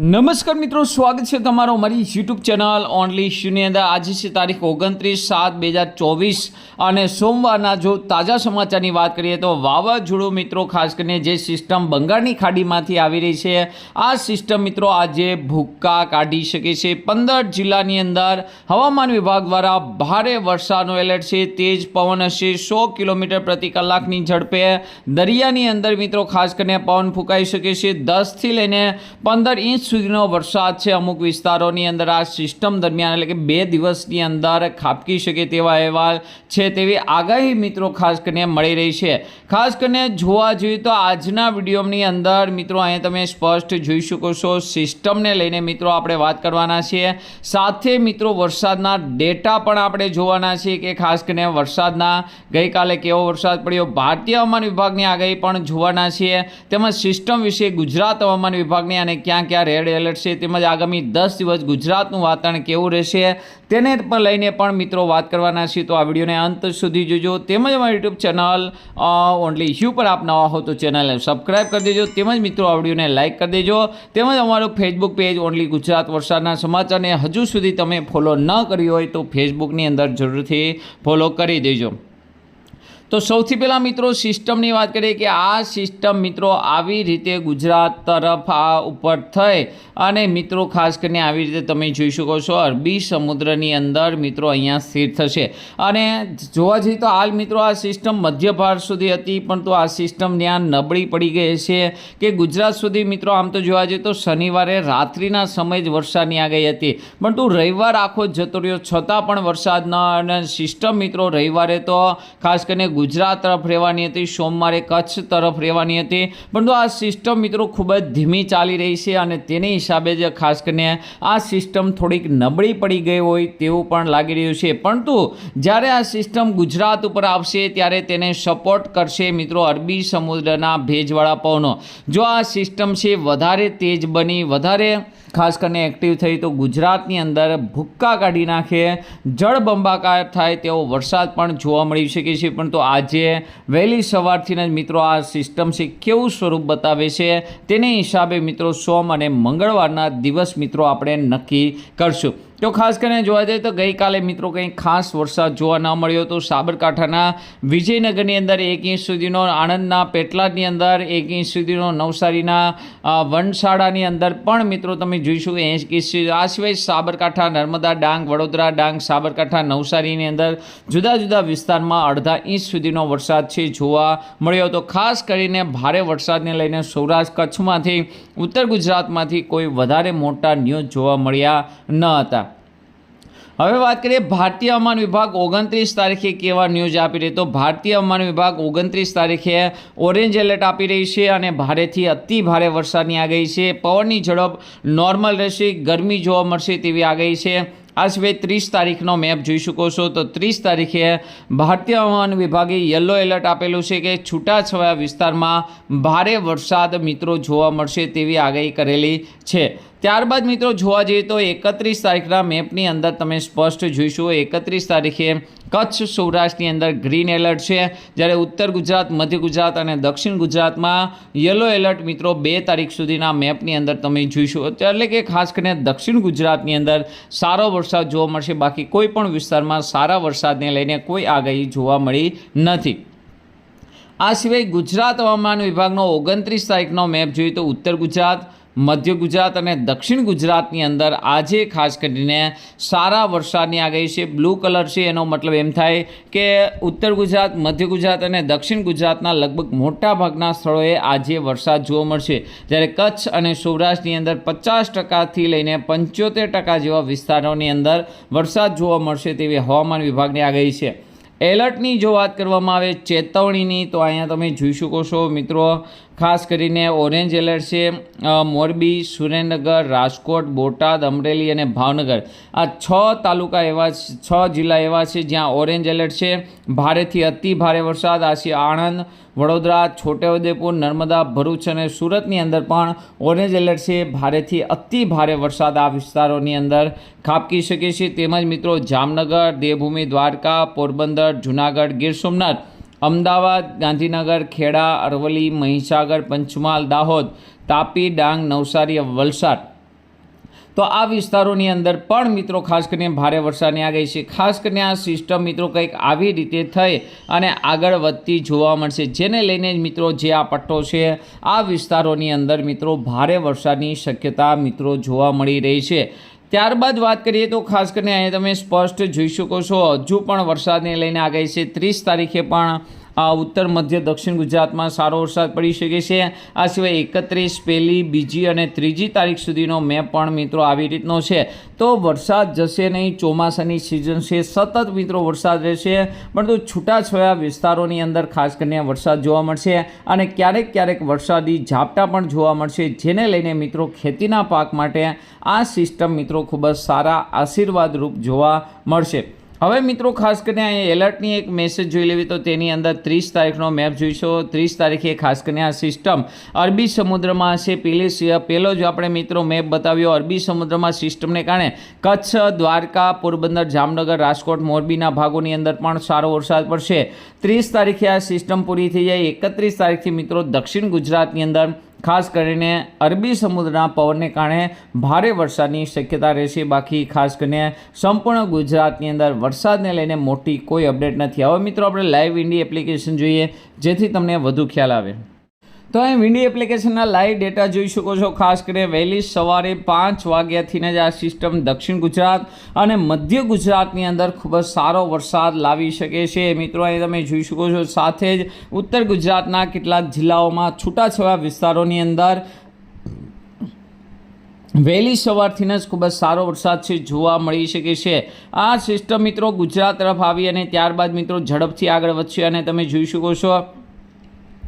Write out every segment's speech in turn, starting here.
નમસ્કાર મિત્રો, સ્વાગત છે તમારો મારી યુટ્યુબ ચેનલ ઓનલી શૂન્ય અંદર. આજે છે તારીખ ઓગણત્રીસ સાત બે હજાર ચોવીસ અને સોમવારના જો તાજા સમાચારની વાત કરીએ તો વાવાઝોડું મિત્રો, ખાસ કરીને જે સિસ્ટમ બંગાળની ખાડીમાંથી આવી રહી છે, આ સિસ્ટમ મિત્રો આજે ભૂક્કા કાઢી શકે છે. પંદર જિલ્લાની અંદર હવામાન વિભાગ દ્વારા ભારે વરસાદનો એલર્ટ છે. તેજ પવન હશે સો કિલોમીટર પ્રતિ કલાકની ઝડપે. દરિયાની અંદર મિત્રો, ખાસ કરીને પવન ફૂંકાઈ શકે છે. દસથી લઈને પંદર ઇંચ સુધીનો વરસાદ છે. અમુક વિસ્તારોની અંદર આ સિસ્ટમ દરમિયાન એટલે કે બે દિવસની અંદર ખાબકી શકે તેવા અહેવાલ છે તેવી આગાહી મિત્રો ખાસ કરીને મળી રહી છે. ખાસ કરીને જોવા જોઈએ તો આજના વિડીયોની અંદર મિત્રો અહીંયા તમે સ્પષ્ટ જોઈ શકો છો સિસ્ટમને લઈને મિત્રો આપણે વાત કરવાના છીએ. સાથે મિત્રો વરસાદના ડેટા પણ આપણે જોવાના છીએ કે ખાસ કરીને વરસાદના ગઈકાલે કેવો વરસાદ પડ્યો ભારતીય હવામાન વિભાગની આગાહી પણ જોવાના છીએ. તેમજ સિસ્ટમ વિશે ગુજરાત હવામાન વિભાગની અને ક્યાં ક્યાં રેડ એલર્ટ છે. તેમજ આગામી દસ દિવસ ગુજરાતનું વાતાવરણ કેવું રહેશે તેને પણ લઈને પણ મિત્રો વાત કરવાના છીએ. તો આ વિડીયોને અંત સુધી જોજો. તેમજ અમારી યુટ્યુબ ચેનલ ઓનલી યુ પર આપ નવા હો તો ચેનલને સબસ્ક્રાઈબ કરી દેજો. તેમજ મિત્રો આ વિડીયોને લાઇક કરી દેજો. તેમજ અમારું ફેસબુક પેજ ઓનલી ગુજરાત વરસાદના સમાચારને હજુ સુધી તમે ફોલો ન કર્યો હોય તો ફેસબુકની અંદર જરૂરથી ફોલો કરી દેજો. તો સૌથી પહેલાં મિત્રો સિસ્ટમની વાત કરીએ કે આ સિસ્ટમ મિત્રો આવી રીતે ગુજરાત તરફ આ ઉપર થઈ અને મિત્રો ખાસ કરીને આવી રીતે તમે જોઈ શકો છો અરબી સમુદ્રની અંદર મિત્રો અહીંયા સ્થિર થશે. અને જોવા જઈએ તો હાલ મિત્રો આ સિસ્ટમ મધ્ય ભારત સુધી હતી પરંતુ આ સિસ્ટમ ત્યાં નબળી પડી ગઈ છે કે ગુજરાત સુધી મિત્રો આમ તો જોવા જઈએ તો શનિવારે રાત્રિના સમય જ વરસાદની આગાહી હતી. પરંતુ રવિવાર આખો જતો રહ્યો, છતાં પણ વરસાદ ન અને સિસ્ટમ મિત્રો રવિવારે તો ખાસ કરીને ગુજરાત તરફ રહેવાની હતી, સોમવારે કચ્છ તરફ રહેવાની હતી. પરંતુ આ સિસ્ટમ મિત્રો ખૂબ જ ધીમી ચાલી રહી છે અને તેની હિસાબે જ ખાસ કરીને આ સિસ્ટમ થોડીક નબળી પડી ગઈ હોય તેવું પણ લાગી રહ્યું છે. પરંતુ જ્યારે આ સિસ્ટમ ગુજરાત ઉપર આવશે ત્યારે તેને સપોર્ટ કરશે મિત્રો અરબી સમુદ્રના ભેજવાળા પવનો. જો આ સિસ્ટમ છે વધારે તેજ બની, વધારે ખાસ કરીને એક્ટિવ થઈ તો ગુજરાતની અંદર ભૂક્કા કાઢી નાખે, જળબંબાકાર થાય તેવો વરસાદ પણ જોવા મળી શકે છે. પણ તો આજે વહેલી સવારથી જ મિત્રો આ સિસ્ટમ છે કેવું સ્વરૂપ બતાવે છે તેને હિસાબે મિત્રો સોમ અને મંગળવારના દિવસ મિત્રો આપણે નક્કી કરશું. તો ખાસ કરીને જોવા જઈએ તો ગઈકાલે મિત્રો કંઈ ખાસ વરસાદ જોવા ન મળ્યો તો સાબરકાંઠાના વિજયનગરની અંદર એક ઇંચ સુધીનો, આણંદના પેટલાદની અંદર એક ઇંચ સુધીનો, નવસારીના વનશાળાની અંદર પણ મિત્રો તમે જોઈશું કે એક ઇંચ આ સિવાય સાબરકાંઠા, નર્મદા ડાંગ, વડોદરા ડાંગ, સાબરકાંઠા, નવસારીની અંદર જુદા જુદા વિસ્તારમાં અડધા ઇંચ સુધીનો વરસાદ છે જોવા મળ્યો. તો ખાસ કરીને ભારે વરસાદને લઈને સૌરાષ્ટ્ર કચ્છમાંથી, ઉત્તર ગુજરાતમાંથી કોઈ વધારે મોટા ન્યૂઝ જોવા મળ્યા ન હતા. હવે વાત કરીએ ભારતીય હવામાન વિભાગ ઓગણત્રીસ તારીખે કેવા ન્યૂઝ આપી રહી તો ભારતીય હવામાન વિભાગ ઓગણત્રીસ તારીખે ઓરેન્જ એલર્ટ આપી રહી છે અને ભારેથી અતિ ભારે વરસાદની આગાહી છે. પવનની ઝડપ નોર્મલ રહેશે, ગરમી જોવા મળશે તેવી આગાહી છે. આ સિવાય ત્રીસ તારીખનો મેપ જોઈ શકો છો. તો ત્રીસ તારીખે ભારતીય હવામાન વિભાગે યલો એલર્ટ આપેલું છે કે છૂટાછવાયા વિસ્તારમાં ભારે વરસાદ મિત્રો જોવા મળશે તેવી આગાહી કરેલી છે. ત્યારબાદ મિત્રો જોવા જઈએ તો એકત્રીસ તારીખના મેપની અંદર તમે સ્પષ્ટ જોઈશું. એકત્રીસ તારીખે કચ્છ સૌરાષ્ટ્રની અંદર ગ્રીન એલર્ટ છે. જ્યારે ઉત્તર ગુજરાત, મધ્ય ગુજરાત અને દક્ષિણ ગુજરાતમાં યલો એલર્ટ મિત્રો બે તારીખ સુધીના મેપની અંદર તમે જોઈશો. એટલે કે ખાસ કરીને દક્ષિણ ગુજરાતની અંદર સારો વરસાદ જોવા મળશે. બાકી કોઈ પણ વિસ્તારમાં સારા વરસાદને લઈને કોઈ આગાહી જોવા મળી નથી. આ સિવાય ગુજરાત હવામાન વિભાગનો ઓગણત્રીસ તારીખનો મેપ જોઈએ તો ઉત્તર ગુજરાત મધ્ય ગુજરાત અને દક્ષિણ ગુજરાતની અંદર આજે ખાસ કરીને સારા વરસાદની આગાહી છે, બ્લુ કલર છે. એનો મતલબ એમ થાય કે ઉત્તર ગુજરાત, મધ્ય ગુજરાત અને દક્ષિણ ગુજરાતના લગભગ મોટા ભાગના સ્થળોએ આજે વરસાદ જોવા મળશે. જ્યારે કચ્છ અને સૌરાષ્ટ્રની અંદર પચાસ ટકાથી લઈને પંચોતેર ટકા જેવા વિસ્તારોની અંદર વરસાદ જોવા મળશે તેવી હવામાન વિભાગની આગાહી છે. એલર્ટની જો વાત કરવામાં આવે ચેતવણીની, તો અહીંયા તમે જોઈ શકો છો મિત્રો ખાસ કરીને ઓરેન્જ એલર્ટ છે મોરબી, સુરેન્દ્રનગર, રાજકોટ, બોટાદ, અમરેલી અને ભાવનગર. આ છ તાલુકા એવા છ જિલ્લા એવા છે જ્યાં ઓરેન્જ એલર્ટ છે. ભારેથી અતિ ભારે વરસાદ, આ આણંદ, વડોદરા, છોટાઉદેપુર, નર્મદા, ભરૂચ અને સુરતની અંદર પણ ઓરેન્જ એલર્ટ છે. ભારેથી અતિ ભારે વરસાદ આ વિસ્તારોની અંદર. ખાબકી શકે છે. તેમજ મિત્રો જામનગર, દેવભૂમિ, દ્વારકા, પોરબંદર, જુનાગઢ, ગીર સોમનાથ અમદાવાદ, ગાંધીનગર, ખેડા, અરવલ્લી, મહીસાગર, પંચમહાલ, દાહોદ, તાપી, ડાંગ, નવસારી, વલસાડ. તો આ વિસ્તારોની અંદર પણ મિત્રો ખાસ કરીને ભારે વરસાદની આગાહી છે. ખાસ કરીને આ સિસ્ટમ મિત્રો કંઈક આવી રીતે થઈ અને આગળ વધતી જોવા મળશે. જેને લઈને મિત્રો જે આ પટ્ટો છે, આ વિસ્તારોની અંદર મિત્રો ભારે વરસાદની શક્યતા મિત્રો જોવા મળી રહી છે. ત્યારબાદ વાત કરીએ તો ખાસ કરીને અહીંયા તમે સ્પષ્ટ જોઈ શકો છો. હજુ પણ વરસાદને લઈને આગાહી છે. ત્રીસ તારીખે પણ ઉત્તર, મધ્ય, દક્ષિણ ગુજરાતમાં સારો વરસાદ પડી શકે છે. આ સિવાય એકત્રીસ, પહેલી, બીજી અને ત્રીજી તારીખ સુધીનો મેપ પણ મિત્રો આવી રીતનો છે. તો વરસાદ જશે નહીં, ચોમાસાની સિઝન છે, સતત મિત્રો વરસાદ રહેશે. પરંતુ છૂટાછવાયા વિસ્તારોની અંદર ખાસ કરીને વરસાદ જોવા મળશે અને ક્યારેક ક્યારેક વરસાદી ઝાપટા પણ જોવા મળશે, જેને લઈને મિત્રો ખેતીના પાક માટે આ સિસ્ટમ મિત્રો ખૂબ જ સારા આશીર્વાદરૂપ જોવા મળશે. હવે મિત્રો, ખાસ કરીને અહીંયા એલર્ટની એક મેસેજ જોઈ લેવી તો તેની અંદર ત્રીસ તારીખનો મેપ જોઈશો. ત્રીસ તારીખે ખાસ કરીને આ સિસ્ટમ અરબી સમુદ્રમાં હશે. પેલી પહેલો જો આપણે મિત્રો મેપ બતાવ્યો, અરબી સમુદ્રમાં સિસ્ટમને કારણે કચ્છ, દ્વારકા, પોરબંદર, જામનગર, રાજકોટ, મોરબીના ભાગોની અંદર પણ સારો વરસાદ પડશે. ત્રીસ તારીખે આ સિસ્ટમ પૂરી થઈ જાય. એકત્રીસ તારીખથી મિત્રો દક્ષિણ ગુજરાતની અંદર ખાસ કરીને અરબી સમુદ્રના પવનને કારણે ભારે વરસાદની શક્યતા રહેશે. બાકી ખાસ કરીને સંપૂર્ણ ગુજરાતની અંદર વરસાદને લઈને મોટી કોઈ અપડેટ નથી. હવે મિત્રો, આપણે લાઈવ ઇન્ડી એપ્લિકેશન જોઈએ, જેથી તમને વધુ ખ્યાલ આવે. તો અહીં વિન્ડી એપ્લિકેશનના લાઈવ ડેટા જોઈ શકો છો. ખાસ કરીને વહેલી સવારે પાંચ વાગ્યાથીને જ આ સિસ્ટમ દક્ષિણ ગુજરાત અને મધ્ય ગુજરાતની અંદર ખૂબ જ સારો વરસાદ લાવી શકે છે. મિત્રો, અહીં તમે જોઈ શકો છો, સાથે જ ઉત્તર ગુજરાતના કેટલાક જિલ્લાઓમાં છૂટાછવાયા વિસ્તારોની અંદર વહેલી સવારથીને જ ખૂબ જ સારો વરસાદ છે, જોવા મળી શકે છે. આ સિસ્ટમ મિત્રો ગુજરાત તરફ આવી અને ત્યારબાદ મિત્રો ઝડપથી આગળ વધશે અને તમે જોઈ શકો છો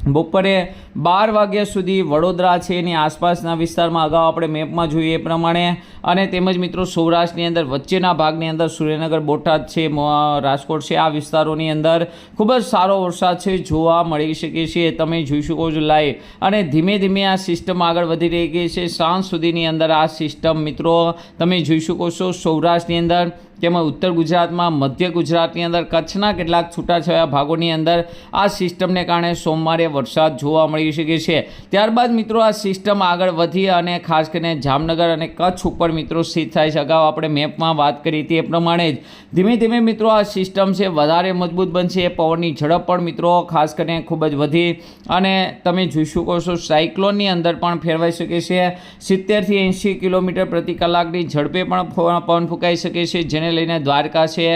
બપોરે બાર વાગ્યા સુધી વડોદરા છે એની આસપાસના વિસ્તારમાં અગાઉ આપણે મેપમાં જોઈએ એ પ્રમાણે. અને તેમજ મિત્રો સૌરાષ્ટ્રની અંદર વચ્ચેના ભાગની અંદર સુરેન્દ્રનગર બોટાદ છે રાજકોટ છે, આ વિસ્તારોની અંદર ખૂબ જ સારો વરસાદ છે, જોવા મળી શકે છે તમે જોઈ શકો છો લાઈવ. અને ધીમે ધીમે આ સિસ્ટમ આગળ વધી રહી ગઈ છે. સાંજ સુધીની અંદર આ સિસ્ટમ મિત્રો તમે જોઈ શકો છો સૌરાષ્ટ્રની અંદર તેમજ ઉત્તર ગુજરાતમાં મધ્ય ગુજરાતની અંદર કચ્છના કેટલાક છૂટાછવાયા ભાગોની અંદર આ સિસ્ટમને કારણે સોમવારે વરસાદ જોવા મળી શકે છે. ત્યારબાદ મિત્રો આ સિસ્ટમ આગળ વધી અને ખાસ કરીને જામનગર અને કચ્છ ઉપર મિત્રો સ્થિત થાય છે. અગાઉ આપણે મેપમાં વાત કરી હતી એ પ્રમાણે જ ધીમે ધીમે મિત્રો આ સિસ્ટમ છે વધારે મજબૂત બનશે. પવનની ઝડપ પણ મિત્રો ખાસ કરીને ખૂબ જ વધી અને તમે જોઈ શકો છો સાયક્લોનની અંદર પણ ફેરવાઈ શકે છે. સિત્તેરથી એંશી કિલોમીટર પ્રતિ કલાકની ઝડપે પણ પવન ફૂંકાઈ શકે છે. જેને લઈને દ્વારકા છે.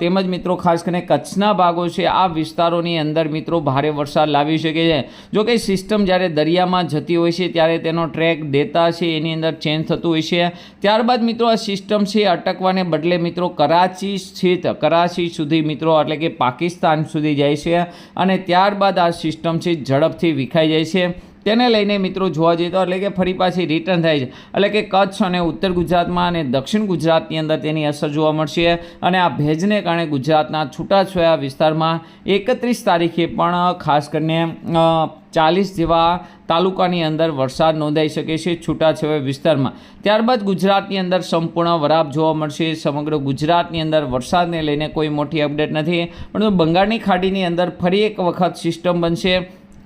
તેમજ મિત્રો ખાસ કરીને કચ્છના ભાગો છે. આ વિસ્તારોની અંદર મિત્રો ભારે વરસાદ લાવી શકે છે. જો કે સિસ્ટમ જ્યારે દરિયામાં જતી હોય છે ત્યારે તેનો ટ્રેક દેતા છે, એની અંદર ચેન્જ થતું હોય છે. ત્યારબાદ મિત્રો આ સિસ્ટમ છે અટકવાને બદલે મિત્રો કરાચી સ્થિત, કરાચી સુધી મિત્રો એટલે કે પાકિસ્તાન સુધી જાય છે. અને ત્યારબાદ આ સિસ્ટમ છે ઝડપથી વિખાઈ જાય છે. તેને લઈને મિત્રો જોવા જઈએ તો એટલે કે ફરી પાછી રિટર્ન થાય છે. એટલે કે કચ્છ અને ઉત્તર ગુજરાતમાં અને દક્ષિણ ગુજરાતની અંદર તેની અસર જોવા મળશે. અને આ ભેજને કારણે ગુજરાતના છૂટાછવાયા વિસ્તારમાં એકત્રીસ તારીખે પણ ખાસ કરીને ચાલીસ જેવા તાલુકાની અંદર વરસાદ નોંધાઈ શકે છે છૂટાછવાયા વિસ્તારમાં. ત્યારબાદ ગુજરાતની અંદર સંપૂર્ણ વરાપ જોવા મળશે. સમગ્ર ગુજરાતની અંદર વરસાદને લઈને કોઈ મોટી અપડેટ નથી. પરંતુ બંગાળની ખાડીની અંદર ફરી એક વખત સિસ્ટમ બનશે.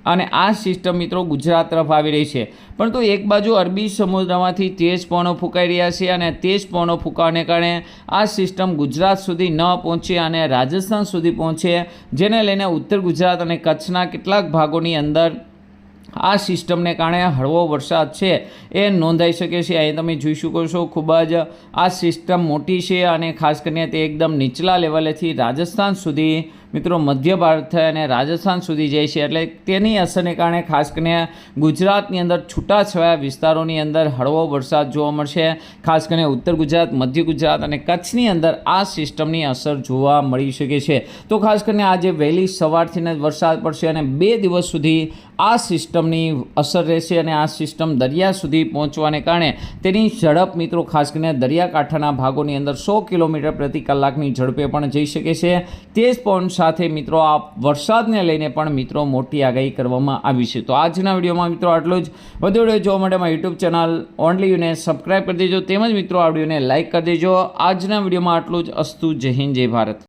અને આ સિસ્ટમ મિત્રો ગુજરાત તરફ આવી રહી છે. પરંતુ એક બાજુ અરબી સમુદ્રમાંથી તેજ પવનો ફૂંકાઈ રહ્યા છે અને તેજ પવનો ફૂંકાવાને કારણે આ સિસ્ટમ ગુજરાત સુધી ન પહોંચે અને રાજસ્થાન સુધી પહોંચે, જેને લઈને ઉત્તર ગુજરાત અને કચ્છના કેટલાક ભાગોની અંદર આ સિસ્ટમને કારણે હળવો વરસાદ છે એ નોંધાઈ શકે છે. અહીં તમે જોઈ શકો છો, ખૂબ જ આ સિસ્ટમ મોટી છે અને ખાસ કરીને તે એકદમ નીચલા લેવલેથી રાજસ્થાન સુધી મિત્રો, મધ્ય ભારત થઈ અને રાજસ્થાન સુધી જાય છે એટલે તેની અસરને કારણે ખાસ કરીને ગુજરાતની અંદર છૂટાછવાયા વિસ્તારોની અંદર હળવો વરસાદ જોવા મળશે. ખાસ કરીને ઉત્તર ગુજરાત, મધ્ય ગુજરાત અને કચ્છની અંદર આ સિસ્ટમની અસર જોવા મળી શકે છે. તો ખાસ કરીને આજે વહેલી સવારથી જ વરસાદ પડશે અને બે દિવસ સુધી આ સિસ્ટમની અસર રહેશે અને આ સિસ્ટમ દરિયા સુધી પહોંચવાને કારણે તેની ઝડપ મિત્રો ખાસ કરીને દરિયાકાંઠાના ભાગોની અંદર સો કિલોમીટર પ્રતિ કલાકની ઝડપે પણ જઈ શકે છે. તે જ પવન સાથે મિત્રો આ વરસાદને લઈને પણ મિત્રો મોટી આગાહી કરવામાં આવી છે. તો આજના વિડીયોમાં મિત્રો આટલું જ. વધુ વીડિયો જોવા માટે મારી યુટ્યુબ ચેનલ ઓનલી યુને સબસ્ક્રાઈબ કરી દેજો. તેમજ મિત્રો આ વિડીયોને લાઇક કરી દેજો. આજના વિડીયોમાં આટલું જ. અસ્તુ જય હિન્દ, જય ભારત.